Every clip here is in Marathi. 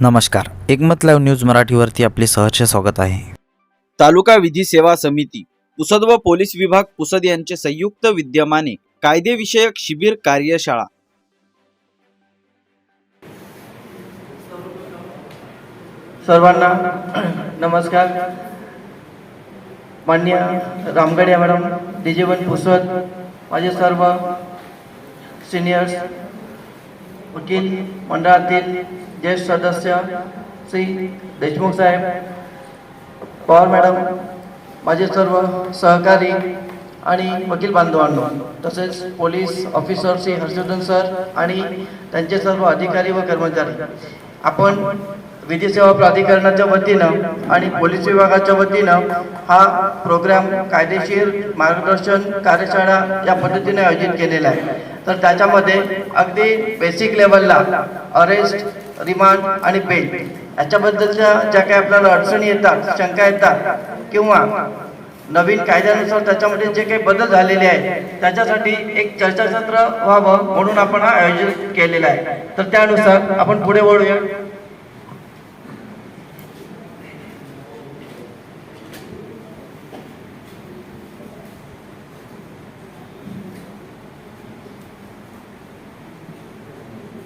नमस्कार. एकमत लाईव्ह न्यूज मराठीवरती आपले सहर्ष स्वागत आहे. तालुका विधी सेवा समिती पुसद व पोलीस विभाग पुसद यांचे संयुक्त विद्यमाने कायदेविषयक शिबिर कार्यशाळा. सर्वांना नमस्कार. मान्य Ramgade madam D J one Pusad माझे सर्व सिनियर्स वकील मंडळातील ज्येष्ठ सदस्य श्री देशमुख साहेब पवार मॅडम माझे सर्व सहकारी आणि वकील बांधवांनो तसेच police officer Shri Harshvardhan sir आणि त्यांचे सर्व अधिकारी व कर्मचारी आपण विधी सेवा प्राधिकरणाच्या वतीनं आणि पोलीस विभागाच्या वतीनं हा प्रोग्राम कायदेशीर मार्गदर्शन कार्यशाळा या पद्धतीने आयोजित केलेला आहे. तर त्याच्यामध्ये अगदी बेसिक लेवलला अरेस्ट रिमांड आणि बेल. याच्याबद्दलच्या ज्या काही आपल्याला अडचणी येतात शंका येतात किंवा नवीन कायद्यानुसार त्याच्यामध्ये जे काही बदल झालेले आहेत त्याच्यासाठी एक चर्चासत्र व्हावं म्हणून आपण हा आयोजित केलेला आहे. तर त्यानुसार आपण पुढे वळूया.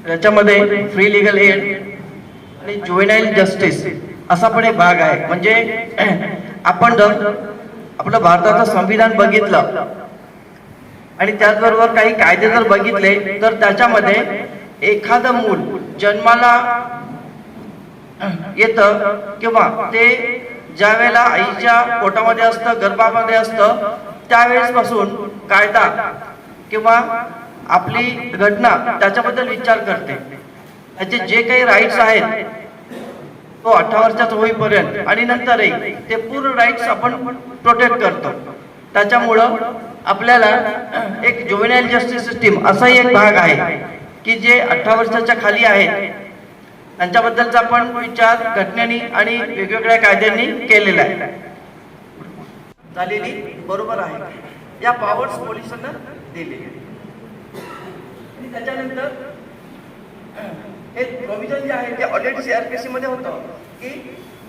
याच्यामध्ये फ्री लिगल एड आणि ज्युएनाईल जस्टिस असा पण एक भाग आहे. म्हणजे आपण जर आपलं भारताचं संविधान बघितलं आणि त्याचबरोबर काही कायदे जर बघितले तर त्याच्यामध्ये एखादं मूल जन्माला येतं किंवा ते ज्या वेळेला आईच्या पोटामध्ये असतं गर्भामध्ये असतं त्यावेळेस पासून कायदा किंवा आपली घटना त्याच्याबद्दल विचार करते. त्याचे जे काही राईट्स आहेत तो अठरा वर्षाचा होईपर्यंत आणि नंतरही ते पूर्ण राईट्स आपण प्रोटेक्ट करतो. त्याच्यामुळं आपल्याला एक जुवेनाईल जस्टिस सिस्टीम असाही एक भाग आहे की जे अठरा वर्षाच्या खाली आहेत त्यांच्याबद्दलचा आपण विचार घटनेनी आणि वेगवेगळ्या कायद्यांनी केलेला आहे. झालेली बरोबर आहे. या पॉवर्स पोलिसांना दिले त्याच्यानंतर हे प्रोव्हिजन जे आहे ते ऑलरेडी सीआरपीसी मध्ये होतं की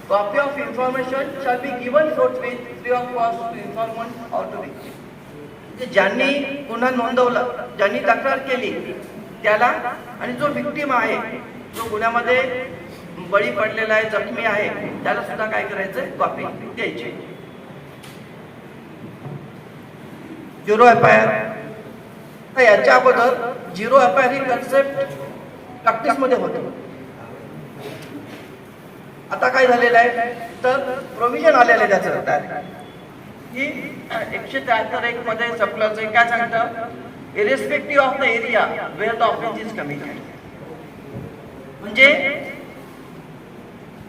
copy of information shall be given forthwith free of cost to informant or to ज्यांनी गुन्हा नोंदवला ज्यांनी तक्रार केली त्याला आणि जो विक्टीम आहे जो गुन्ह्यामध्ये बळी पडलेला आहे जखमी आहे त्याला सुद्धा काय करायचं कॉपी द्यायची. झिरो एफ आय आर तर याच्या अगोदर झिरो एफ ही कन्सेप्ट प्रॅक्टिसमध्ये होते. आता काय झालेलं आहे? तर प्रोव्हिजन आलेलं आहे त्याचं. की एकशे त्र्याहत्तर एक मध्ये सप्लायचं काय सांगतं? Irrespective of the area where the office is committed म्हणजे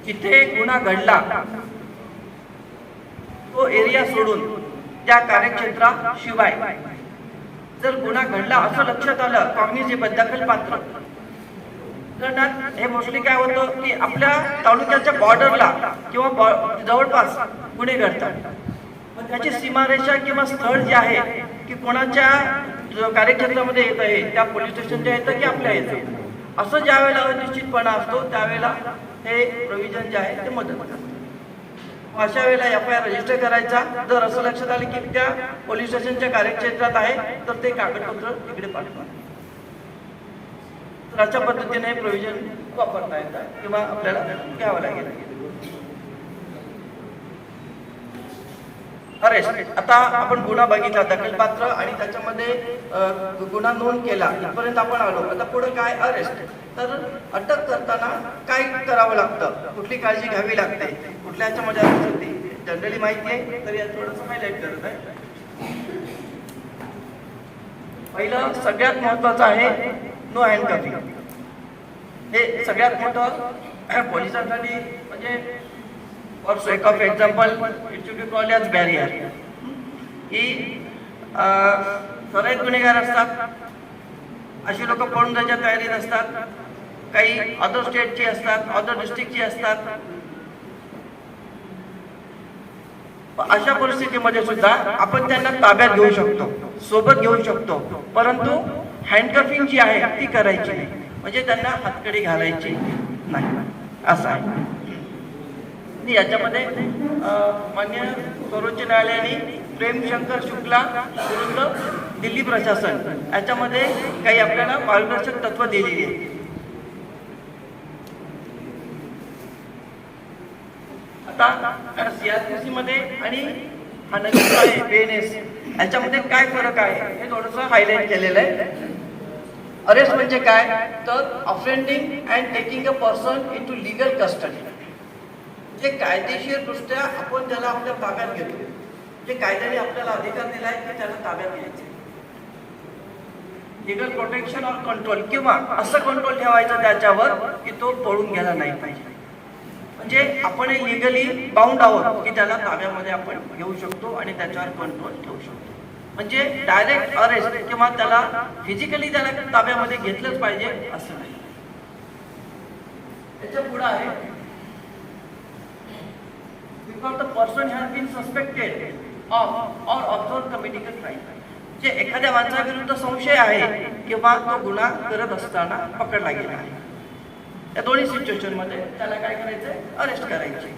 जिथे गुन्हा घडला तो एरिया सोडून त्या कार्यक्षेत्राशिवाय जर गुन्हा घडला असं लक्षात आलं कॉग्निझेबल दखल पात्र हे मोस्टली काय होतं की आपल्या तालुक्याच्या बॉर्डरला किंवा बॉ- जवळपास गुन्हे घडतात त्याची सीमारेषा किंवा स्थळ जे आहे की कोणाच्या कार्यक्षेत्रामध्ये येत आहे त्या पोलीस स्टेशनच्या येतं की आपल्या येतं? असं ज्या वेळेला निश्चितपणा असतो त्यावेळेला हे प्रोव्हिजन जे आहे ते मदत करतात अशा वेळेला एफ आय आर रजिस्टर करायचा. जर असं लक्षात आलं की त्या पोलीस स्टेशनच्या कार्यक्षेत्रात आहे तर ते कागदपत्र तिकडे पाठवा. तर अशा पद्धतीने प्रोव्हिजन वापरता येतात किंवा आपल्याला घ्यावं लागेल. अरेस्ट आता आपण गुन्हा बघितला दखलपात्र आणि त्याच्यामध्ये गुन्हा नोंद केला इथपर्यंत आपण आलो. आता पुढे काय अरेस्ट तर अटक करताना काय करावं लागतं? कुठली काळजी घ्यावी लागते? कुठल्या याच्यामध्ये जनरली माहिती आहे. तर या थोडंसं हायलाईट करत आहे. पहिलं सगळ्यात महत्वाचं आहे नो हँड हे सगळ्यात मोठं पोलिसांसाठी म्हणजे for sake of example it should be call as barrier. की सराईत गुन्हेगार असतात. अशी लोक पळून जायच्या तयारीत असतात काही अदर स्टेटची असतात अदर डिस्ट्रिक्टची असतात. अशा परिस्थितीमध्ये सुद्धा आपण त्यांना ताब्यात घेऊ शकतो सोबत घेऊ शकतो. परंतु हँडकफिंग जी आहे ती करायची नाही. म्हणजे त्यांना हातकडी घालायची नाही. असं आहे. आणि याच्यामध्ये मान्य सर्वोच्च न्यायालयाने प्रेमशंकर शुक्ला विरुद्ध दिल्ली प्रशासन याच्यामध्ये काही आपल्याला मार्गदर्शक तत्व दिलेली आहे आता सीआरपीसी मध्ये आणि हा नवीन आहे बेएनएस याच्यामध्ये काय फरक आहे हे थोडंसं हायलाईट केलेलं आहे. अरेस्ट म्हणजे काय? तर offending and taking a person into legal custody जे कायदेशीर दृष्ट्या आपण त्याला आपल्या ताब्यात घेतो. जे कायद्याने आपल्याला अधिकार दिला आहे ते त्याला ताब्यात घ्यायचे. लिगल प्रोटेक्शन ऑर कंट्रोल किंवा असं कंट्रोल ठेवायचं त्याच्यावर की तो पळून गेला नाही पाहिजे. म्हणजे आपण लिगली बाउंड आहोत की त्याला ताब्यामध्ये आपण घेऊ शकतो आणि त्याच्यावर कंट्रोल ठेवू शकतो. म्हणजे डायरेक्ट अरेस्ट किंवा त्याला फिजिकली त्याला ताब्यामध्ये घेतलंच पाहिजे असं नाही. त्याच्या पुढे आहे because the person has been suspected of or observed committing a crime. जे एखाद्या माणसाविरुद्ध संशय आहे किंवा तो गुन्हा करत असताना पकडला गेला आहे. या दोन्ही सिच्युएशनमध्ये त्याला काय करायचंय? अरेस्ट करायचे.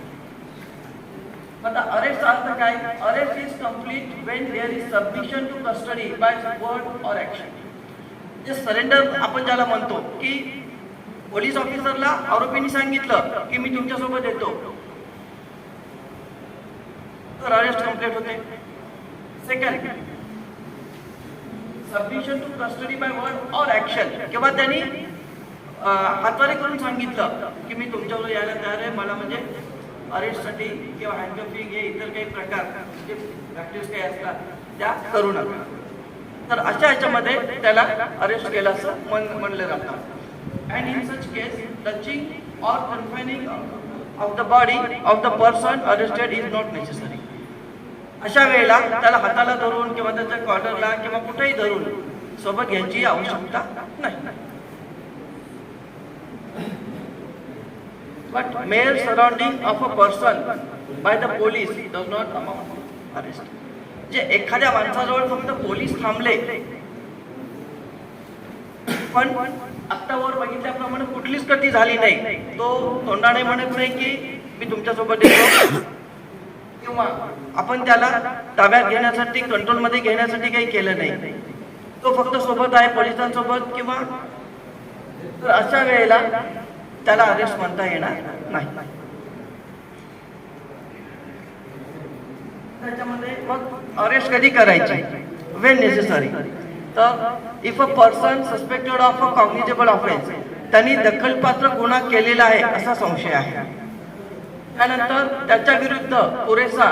आता अरेस्ट अर्थ काय? Arrest is complete when there is submission to custody by word or action जे सरेंडर आपण ज्याला म्हणतो की पोलीस ऑफिसरला आरोपींनी सांगितलं की मी तुमच्यासोबत येतो. तर अरेस्ट कंप्लीट होते. Second submission to custody by word or action किंवा त्यांनी हातवारे करून सांगितलं की मी तुमच्यावर यायला तयार आहे. मला म्हणजे अरेस्टसाठी किंवा हँडकफिंग हे इतर काही प्रकार जे प्रॅक्टिस काही असतात त्या करू नका. तर अशा ह्याच्यामध्ये त्याला अरेस्ट केलं असं म्हण म्हणलं जातं. And in such case touching or confining of the body of the person arrested is not necessary अशा वेळेला त्याला हाताला धरून किंवा त्याच्या कॉलरला किंवा कुठेही धरून सोबत घ्यायची आवश्यकता नाही. But surrounding of a person person by the police not not amount जे एखाद्या माणसाजवळ फक्त पोलीस थांबले पण आत्तावर बघितल्याप्रमाणे कुठलीच कधी झाली नाही. तो तोंडाने म्हणत नाही की मी तुमच्यासोबत येतो. किंवा आपण त्याला ताब्यात घेण्यासाठी कंट्रोलमध्ये घेण्यासाठी काही केलं नाही. तो फक्त सोबत आहे पोलिसांसोबत किंवा तर अशा वेळेला त्याला अरेस्ट म्हणता येणार नाही. त्याच्यामध्ये मग अरेस्ट कधी करायची? वेन नेसेसरी तर if a person suspected of a cognizable offence त्यांनी दखलपात्र गुन्हा केलेला आहे असा संशय आहे. त्यानंतर त्याच्या विरुद्ध पुरेसा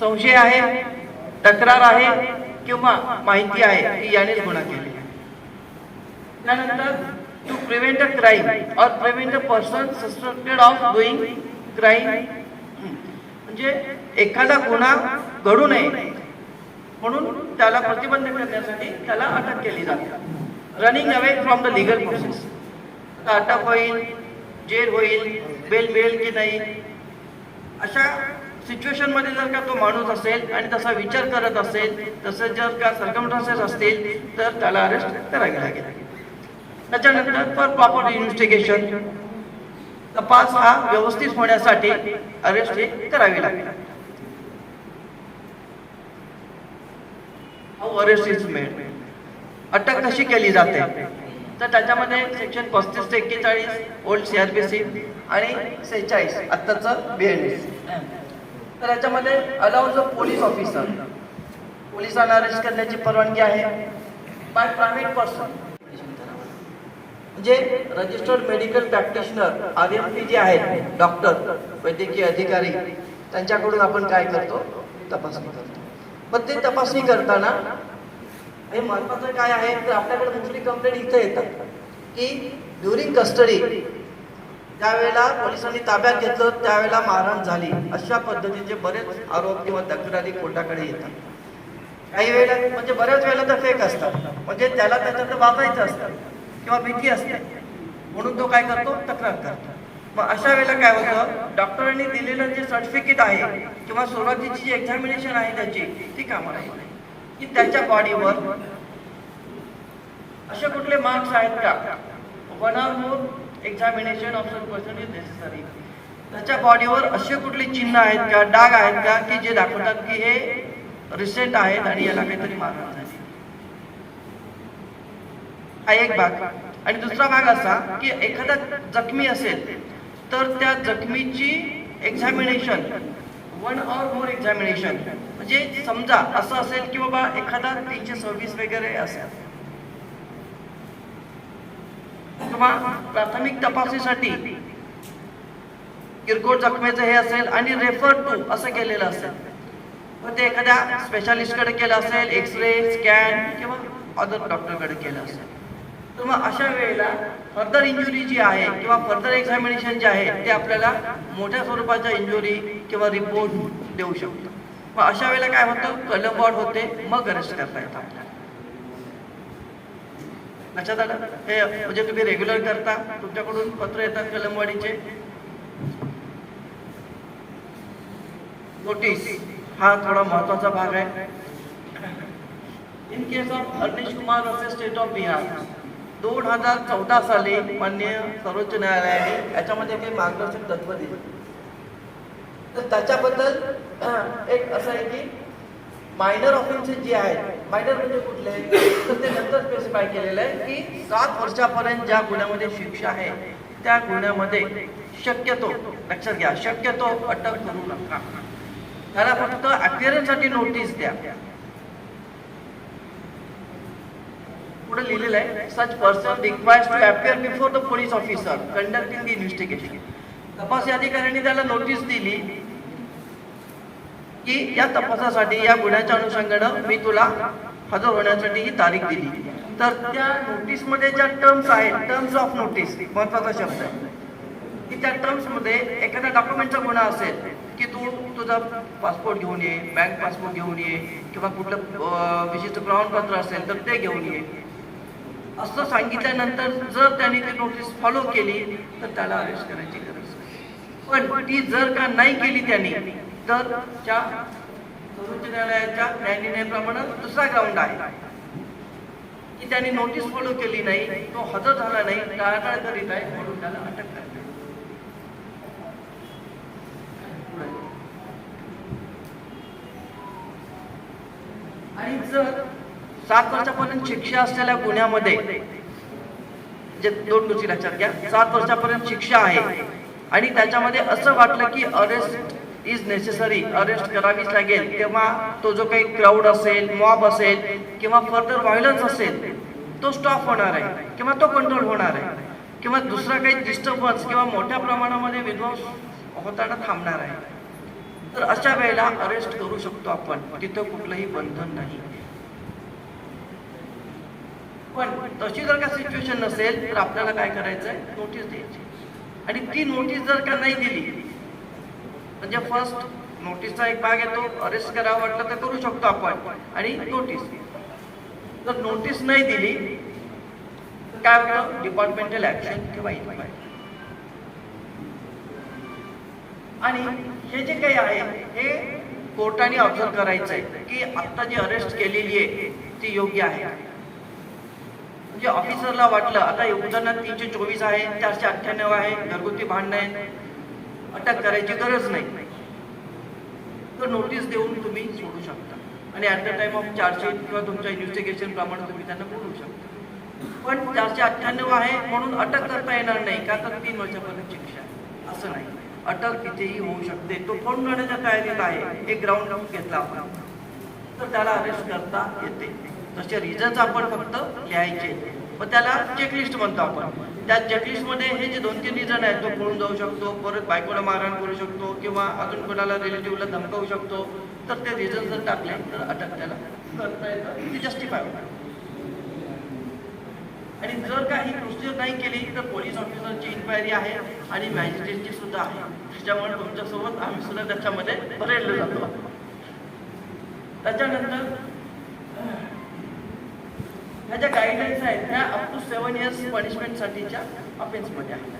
संशय आहे तक्रार आहे किंवा माहिती आहे की यानेच गुन्हा केले. त्यानंतर to prevent a crime or prevent a person suspected of doing crime म्हणजे एखादा गुन्हा घडू नये म्हणून त्याला प्रतिबंध करण्यासाठी त्याला अटक केली जाते. Running away from the legal process अटक होईल जेल होईल बेल मिळेल की नाही. अशा सिच्युएशनमध्ये जर का तो माणूस असेल आणि तसा विचार करत असेल तसं जर का सर्कमस्टान्सेस असतील तर त्याला अरेस्ट करावे लागेल. त्याच्यानंतर फॉर प्रॉपर इन्व्हेस्टिगेशन तपास हा व्यवस्थित होण्यासाठी अरेस्ट हे करावे लागेल. अरेस्ट इज मेड अटक कशी केली जाते? तर त्याच्यामध्ये सेक्शन पस्तीस ते एक्केचाळीस ओल्ड सीआरपीसी आणि सेहेचाळीस आत्ताचं बीएनएस तर याच्यामध्ये अलाउज अ पोलीस ऑफिसर पोलिसांना अरेस्ट करण्याची परवानगी आहे. बाय प्रायव्हेट पर्सन म्हणजे registered medical practitioner R M P जे आहेत डॉक्टर वैद्यकीय अधिकारी त्यांच्याकडून आपण काय करतो? तपासणी करतो. पण ते तपासणी करताना हे महत्वाचं काय आहे? तर आपल्याकडे दुसरी कंप्लेंट इथं येतात. की ड्युरिंग कस्टडी त्यावेळेला पोलिसांनी ताब्यात घेतलं त्यावेळेला मारहाण झाली. अशा पद्धतीचे बरेच आरोप किंवा तक्रारी कोर्टाकडे येतात. काही वेळेला म्हणजे बऱ्याच वेळेला तर फेक असतात. म्हणजे त्याला त्याच्यात वाचायचं असतं किंवा भीती असते. म्हणून तो काय करतो? तक्रार करतो. मग अशा वेळेला काय होतं? डॉक्टरांनी दिलेलं जे सर्टिफिकेट आहे किंवा सुरुवातीची जी एक्झामिनेशन आहे त्याची ती कामाला येत. की त्याच्या बॉडीवर असे कुठले मार्क्स आहेत का? One or more examination of such person is necessary त्याच्या बॉडीवर असे कुठले चिन्ह आहेत का डाग आहेत का की जे दाखवतात की हे रिसेंट आहेत आणि याला काहीतरी मारहाण झाली हा एक भाग. आणि दुसरा भाग असा की एखादा जखमी असेल तर त्या जखमीची examination one or more examination म्हणजे समजा असं असेल की बाबा एखादा तीनशे सव्वीस वगैरे असेल. किंवा प्राथमिक तपासणीसाठी किरकोळ जखमेचं हे असेल आणि रेफर टू असं केलेलं असेल. मग ते एखाद्या स्पेशालिस्टकडे केलं असेल एक्स रे स्कॅन किंवा अदर डॉक्टरकडे केलं असेल. तर मग अशा वेळेला फर्दर इंजुरी जी आहे किंवा फर्दर एक्झामिनेशन जे आहे ते आपल्याला मोठ्या स्वरूपाच्या इंजुरी किंवा रिपोर्ट देऊ शकतो. मग अशा वेळेला काय होतं? कलबॉड होते मग अरेस्ट करता येतं आपल्याला. लक्षात आलं? हे म्हणजे तुम्ही रेग्युलर करता तुमच्याकडून पत्र येतात कलमवाडीचे नोटीस हा थोडा महत्त्वाचा भाग आहे. In case of Anish Kumar versus state of Bihar दोन हजार चौदा साली मान्य सर्वोच्च न्यायालयाने याच्यामध्ये काही मार्गदर्शक तत्व दिले. तर त्याच्याबद्दल एक असं आहे की मायनर ऑफेन्सेस जे आहेत मायनर म्हणजे कुठले? तर ते नंतर स्पेसिफाय केलेलं आहे की सात वर्षापर्यंत ज्या गुन्ह्यामध्ये शिक्षा आहे त्या गुन्ह्यामध्ये शक्यतो लक्षात घ्या शक्यतो अटक करू नका. त्याला फक्त अपिअरन्ससाठी नोटीस द्या. पुढे लिहिलेलं आहे such person requires to appear before the police officer conducting the investigation तपासी अधिकाऱ्यांनी त्याला नोटीस दिली. की या तपासासाठी या गुन्ह्याच्या अनुषंगानं मी तुला हजर होण्यासाठी ही तारीख दिली. तर त्या नोटीसमध्ये ज्या टर्म्स आहेत टर्म्स ऑफ नोटीस महत्त्वाचा शब्द आहे. की त्या टर्म्समध्ये एखाद्या डॉक्युमेंटचा गुन्हा असेल की तू तुझा पासपोर्ट घेऊन ये बँक पासपोर्ट घेऊन ये किंवा कुठलं विशिष्ट प्रमाणपत्र असेल तर ते घेऊन ये. असं सांगितल्यानंतर जर त्याने ती नोटीस फॉलो केली तर त्याला अरेस्ट करायची गरज पण ती जर का नाही केली त्यांनी तर त्या सर्वोच्च न्यायालयाच्या न्यायनिर्णयाप्रमाणे दुसरा ग्राउंड आहे. की त्यांनी नोटीस फॉलो केली नाही तो हजर झाला नाही टाळाटाळ करीत आहे म्हणून त्याला अटक करते आणि जर सात वर्षापर्यंत शिक्षा असलेल्या गुन्ह्यामध्ये जे दोन गोष्टी लक्षात घ्या सात वर्षापर्यंत शिक्षा आहे आणि त्याच्यामध्ये असं वाटलं की अरेस्ट इज नेसेसरी अरेस्ट करावीच लागेल. तेव्हा तो जो काही क्राऊड असेल मॉब असेल किंवा फर्दर व्हायलन्स असेल तो स्टॉप होणार आहे किंवा तो कंट्रोल होणार आहे. किंवा दुसरा काही डिस्टर्बन्स किंवा मोठ्या प्रमाणामध्ये विध्वंस होताना थांबणार आहे. तर अशा वेळेला अरेस्ट करू शकतो आपण. तिथं कुठलंही बंधन नाही. पण तशी जर का सिच्युएशन नसेल तर आपल्याला काय करायचं आहे नोटीस द्यायची. आणि ती नोटीस जर का नाही दिली म्हणजे फर्स्ट नोटीसचा एक भाग येतो. अरेस्ट करावं वाटलं तर करू शकतो आपण. आणि नोटीस जर नोटीस नाही दिली काय होतं? डिपार्टमेंटल ऍक्शन किंवा आणि हे जे काही आहे हे कोर्टाने ऑब्झर्व करायचं आहे की आता जी अरेस्ट केलेली आहे ती योग्य आहे. म्हणजे ऑफिसरला वाटलं आता उदाहरणार्थ तीनशे चोवीस आहे चारशे अठ्ठ्याण्णव आहे घरगुती भांडणं आहे अटक करायची गरज नाही. तर नोटीस देऊन तुम्ही सोडू शकता. आणि at the time of chargesheet किंवा तुमच्या इन्व्हेस्टिगेशन प्रमाणे तुम्ही त्यांना बोलू शकता. पण चारशे अठ्ठ्याण्णव आहे म्हणून अटक करता येणार नाही का तर तीन वर्षापर्यंत शिक्षा आहे. असं नाही. अटक तिथेही होऊ शकते. तो फोन करण्याच्या तयारीत आहे. एक ग्राउंड घेतला आपण. तर त्याला अरेस्ट करता येते. तसे रिझन्स आपण फक्त लिहायचे मग त्याला चेकलिस्ट म्हणतो आपण. त्या चेकलिस्टमध्ये हे जे दोन तीन रिझन आहेत तो पळून जाऊ शकतो परत बायकोला मारहाण करू शकतो किंवा अजून कोणाला रिलेटिव्हला धमकावू शकतो तर ते रिझन जर टाकले तर अटक त्याला करता येतं. ते जस्टिफाय होणार. आणि जर काही प्रोसिजर नाही केली तर पोलीस ऑफिसरची इन्क्वायरी आहे आणि मॅजिस्ट्रेटची सुद्धा आहे. त्याच्यामुळे तुमच्यासोबत आम्ही सुद्धा त्याच्यामध्ये रेडलं जातो. त्याच्यानंतर ह्या ज्या गाईडलाईन्स आहेत त्या अप टू सेवन इयर्स पनिशमेंटसाठीच्या ऑफेन्समध्ये आहेत.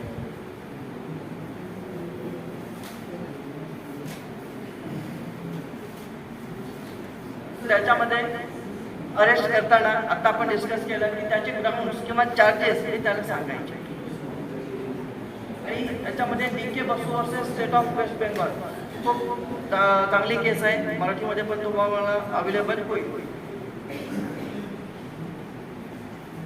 त्याच्यामध्ये अरेस्ट करताना आता आपण डिस्कस केलं की त्याचे ग्राउंड किंवा चार्जेस हे त्याला सांगायचे. त्याच्यामध्ये D K Basu versus state of West Bengal खूप चांगली केस आहे. मराठीमध्ये पण तुम्हाला अवेलेबल होईल.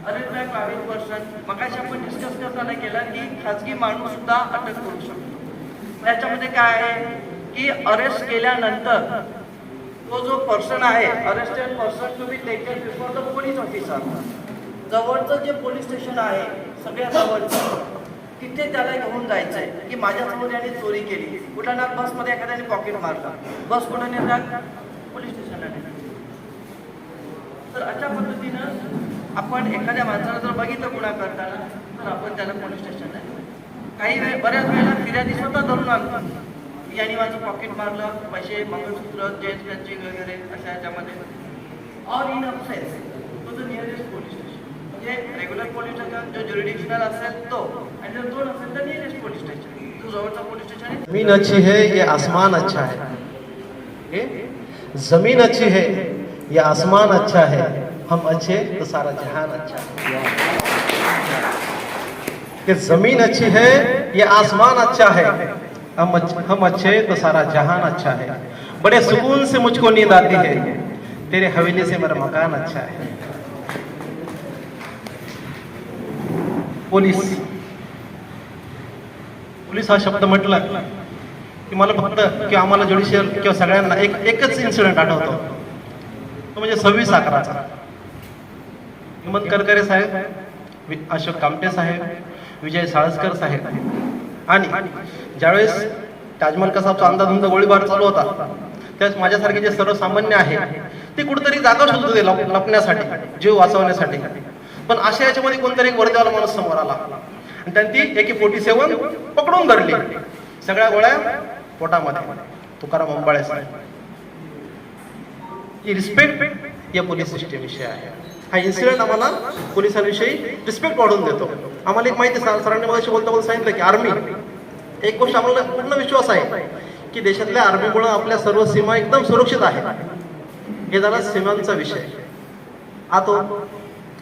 अरे बॅक प्रायव्हेट पर्सन मगाशी आपण डिस्कस करताना केला की खाजगी माणूस सुद्धा अटक करू शकतो. त्याच्यामध्ये काय आहे? की अरेस्ट केल्यानंतर तो जो पर्सन आहे arrested person to be taken before the police officer जवळचं जे पोलीस स्टेशन आहे सगळ्यात जवळचं तिथे त्याला घेऊन जायचं आहे की माझ्यासमोर याने चोरी केली. उदाहरणार्थ बसमध्ये एखाद्याने पॉकेट मारलं. बस कुठं नेतात पोलीस स्टेशनला नेतात तर अशा पद्धतीनं आपण एखाद्या माणसाला जर बघितलं गुन्हा करताना तर आपण त्याला पोलीस स्टेशनला काही वेळ बऱ्याच वेळेला फिर्यादी स्वतः धरून आणतो. की यांनी माझं पॉकेट मारलं पैसे मंगळसूत्र जेन्स पॅचिंग वगैरे अशा याच्यामध्ये. All in absence to the nearest police station म्हणजे रेग्युलर पोलीस स्टेशन जो ज्युरिडिक्शनल असेल तो. आणि जर दोन असेल तर नियरेस्ट पोलीस स्टेशन जो जवळचा पोलीस स्टेशन आहे. जमीन अच्छी है ये आसमान अच्छा है? जमीन अच्छी है ये आसमान अच्छा है। हम अच्छे तो सारा जहान अच्छा कि ज़मीन अच्छी है, ये आसमान अच्छा है। हम अच्छ- हम अच्छे तो सारा जहान अच्छा है। बड़े सुकून से मुझको नींद आती है। तेरे हवेली से मेरा मकान अच्छा है। पोलीस। पोलीस हा शब्द म्हटला की मला फक्त किंवा आम्हाला ज्युडिशियल किंवा सगळ्यांना एक, एकच इन्सिडेंट आठवतो. तो म्हणजे सव्वीस अकराचा. हेमंत करकरे साहेब वि- अशोक कामटे साहेब विजय साळसकर साहेब. आणि ज्यावेळेस ताजमहल कसाबचा अंदाधुंद गोळीबार चालू होता त्यावेळेस माझ्यासारखे जे सर्वसामान्य आहे ते कुठेतरी जागा शोधत होते लप- लपण्यासाठी जीव वाचवण्यासाठी. पण अशा याच्यामध्ये कोणतरी एक वर्दीवाला माणूस समोर आला. आणि त्यांनी ती एके फोर्टी सेवन पकडून धरली. सगळ्या गोळ्या पोटामध्ये. तुकाराम अंबाळे साहेब. ही रिस्पेक्ट या पोलीस सिस्टीम विषय आहे. हा इन्सिडेंट आम्हाला पोलिसांविषयी रिस्पेक्ट वाढवून देतो. आम्हाला एक माहिती सर सरांनी मगाशी बोलता बोलता सांगितलं की आर्मी एक गोष्ट आम्हाला पूर्ण विश्वास आहे की देशातल्या आर्मीमुळे आपल्या सर्व सीमा एकदम सुरक्षित आहेत हे झाला सीमांचा विषय. आत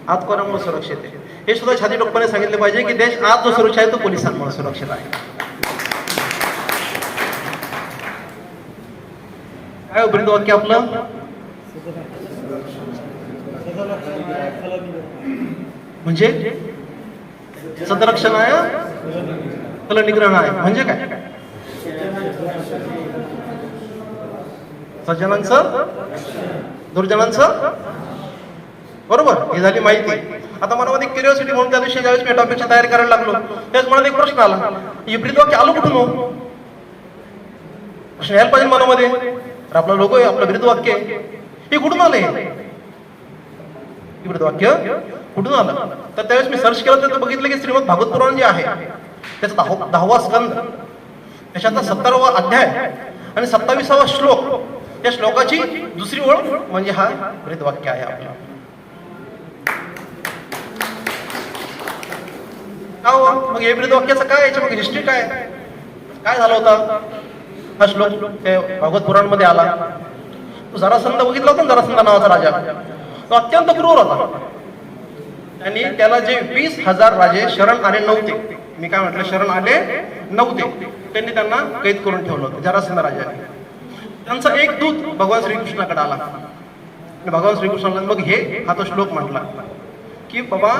आत कोणामुळे सुरक्षित आहे? हे सुद्धा छाती टोकपणे सांगितले पाहिजे की देश आत जो सुरक्षित आहे तो पोलिसांमुळे सुरक्षित आहे. काय हो ब्रीद वाक्य आपलं? म्हणजे? सदरक्षण आहे फलनिग्रहण आहे म्हणजे काय? सज्जनांचं? दुर्जनांचं? बरोबर ही झाली माहिती. आता मनामध्ये क्युरिओसिटी म्हणून त्या दिवशी ज्यावेळेस मी टॉपिकच्या तयारी करायला लागलो त्यावेळेस मनात एक प्रश्न आला. ही ब्रीद वाक्य आलो कुठून हो? प्रश्न यायला पाहिजे मनामध्ये. तर आपला लोक आहे आपलं ब्रीद वाक्य हे कुठून आले इकडे वाक्य कुठून आलं. तर त्यावेळेस मी सर्च केलं तर बघितलं की श्रीमद भागवत पुराण जे आहे त्याचा दहावा दहावा स्कंद त्याच्यातला सत्तरावा अध्याय आणि सत्तावीसावा श्लोक या श्लोकाची दुसरी ओळख म्हणजे हा ब्रीत वाक्य आहे आपला. का हो? मग हे ब्रीत वाक्याचं काय याच्या मग हिस्ट्री काय? काय झालं होता? हा श्लोक ते भागवत पुराणमध्ये आला. तू जरासंध बघितला होता ना? जरासंध नावाचा राजा. तो अत्यंत क्रूर होता. आणि त्याला जे वीस हजार राजे शरण आले नव्हते. मी काय म्हटलं? शरण आले नव्हते. त्यांनी त्यांना कैद करून ठेवलं होतं जरासंध राजाने. त्यांचा एक दूत भगवान श्रीकृष्णाकडे आला. आणि भगवान श्रीकृष्णाला मग हे हा तो श्लोक म्हटला की बाबा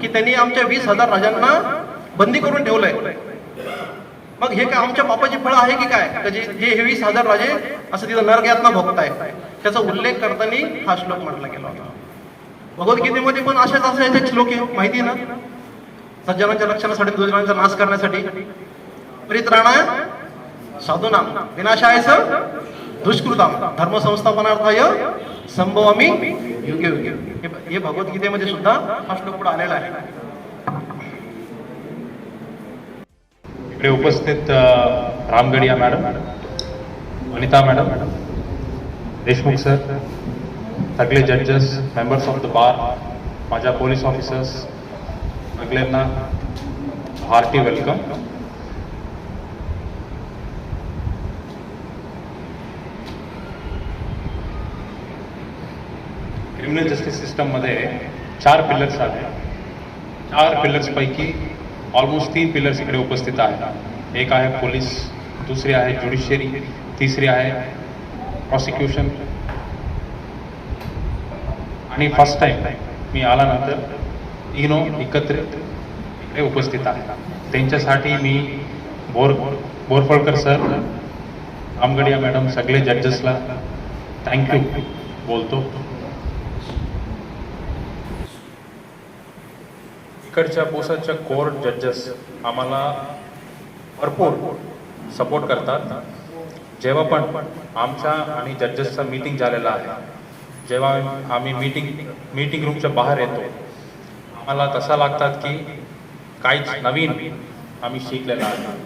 की त्यांनी आमच्या वीस हजार राजांना बंदी करून ठेवलंय. मग हे काय आमच्या पापाची फळं आहे की काय? जे हे वीस हजार राजे असं तिथं नरक भोगताय? त्याचा उल्लेख करताना हा श्लोक म्हटला गेला होता. भगवद्गीतेमध्ये पण अशाच असायचे श्लोक आहे माहिती ना? सज्जनांच्या लक्षणासाठी दुर्जनांचा नाश करण्यासाठी. प्रीत राणा साधूनाम. विनाशाय दुष्कृताम. धर्म संस्थापनार्थाय संभवामी योग्य योग्य हे- हे भगवद्गीतेमध्ये सुद्धा हा श्लोक पुढे आलेला आहे. इकडे उपस्थित Ramgadia madam Vanita madam Deshmukh sir सगळे जजेस मेंबर्स ऑफ द बार माझ्या पोलीस ऑफिसर्स सगळ्यांना हार्टी वेलकम क्रिमिनल जस्टिस सिस्टममध्ये चार पिलर्स आहेत चार पिलर्सपैकी ऑलमोस्ट तीन पिलर्स इकडे उपस्थित आहेत. एक आहे पोलीस दुसरी आहे ज्युडिशियरी तिसरी आहे प्रॉसिक्युशन आणि फर्स्ट टाईम मी आल्यानंतर इनो एकत्रित इकडे उपस्थित आहे त्यांच्यासाठी मी बोर बोरफळकर सर आमगडिया मॅडम सगळे जजेसला थँक्यू बोलतो. इकडच्या पोसाच्या कोर्ट जजेस आम्हाला भरपूर सपोर्ट करतात. जेव्हा पण आमच्या आणि जजेसचा मीटिंग झालेला आहे जेव्हा आम्ही मीटिंग मीटिंग रूमच्या बाहेर येतो आम्हाला तसा लागतात की काहीच नवीन आम्ही शिकलेलं आहे.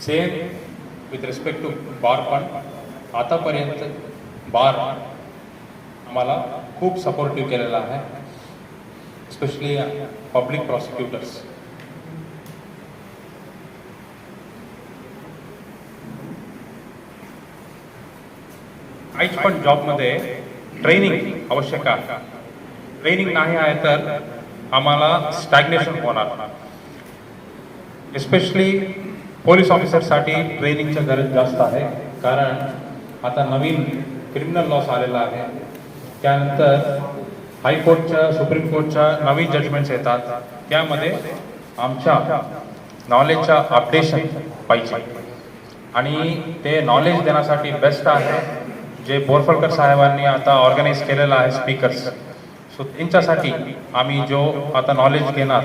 Same with respect to bar पण आतापर्यंत बार आम्हाला खूप सपोर्टिव्ह केलेला आहे स्पेशली पब्लिक प्रॉसिक्युटर्स काहीच पण जॉबमध्ये ट्रेनिंग आवश्यक आहे. ट्रेनिंग नाही आहे तर आम्हाला स्टॅग्नेशन होणार. एस्पेशली पोलीस ऑफिसरसाठी ट्रेनिंगची गरज जास्त आहे. कारण आता नवीन क्रिमिनल लॉस आलेला आहे. त्यानंतर हायकोर्टच्या सुप्रीम कोर्टच्या नवीन जजमेंट्स येतात. त्यामध्ये आमच्या नॉलेजच्या अपडेशन पाहिजे. आणि ते नॉलेज देण्यासाठी बेस्ट आहे. जे बोरफळकर साहेबांनी आता ऑर्गनाईज केलेलं आहे स्पीकर्स सो त्यांच्यासाठी आम्ही जो आता नॉलेज घेणार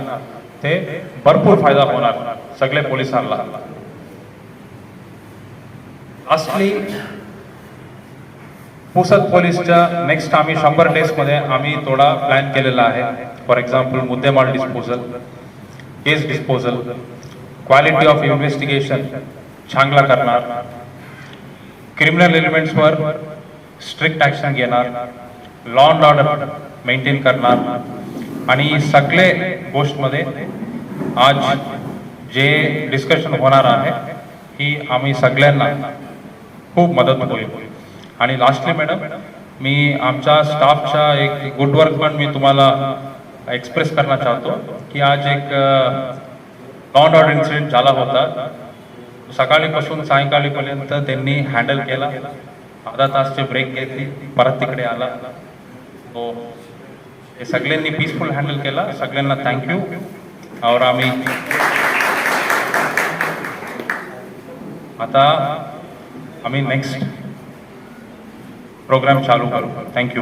ते भरपूर फायदा होणार सगळे पोलिसांना. असली पुसद पोलीसच्या नेक्स्ट आम्ही शंभर डेजमध्ये आम्ही थोडा प्लॅन केलेला आहे. फॉर एक्झाम्पल मुद्देमाल disposal case disposal quality of investigation चांगला करणार क्रिमिनल एलिमेंट्सवर स्ट्रिक्ट ॲक्शन घेणार लॉ अँड ऑर्डर मेंटेन करणार आणि सगळे गोष्टमध्ये आज जे डिस्कशन होणार आहे ही आम्ही सगळ्यांना खूप मदत होईल. आणि लास्टली मॅडम मी आमच्या स्टाफच्या एक गुडवर्क पण मी तुम्हाला एक्सप्रेस करना चाहतो की आज एक लॉ अँड ऑर्डर इन्सिडेंट झाला होता. सकाळीपासून सायंकाळीपर्यंत त्यांनी हँडल केला. अर्धा तासचे ब्रेक घेतली. परत तिकडे आला. तो हे सगळ्यांनी पीसफुल हँडल केला. सगळ्यांना थँक्यू और आम्ही आता आम्ही नेक्स्ट प्रोग्राम चालू करू. थँक्यू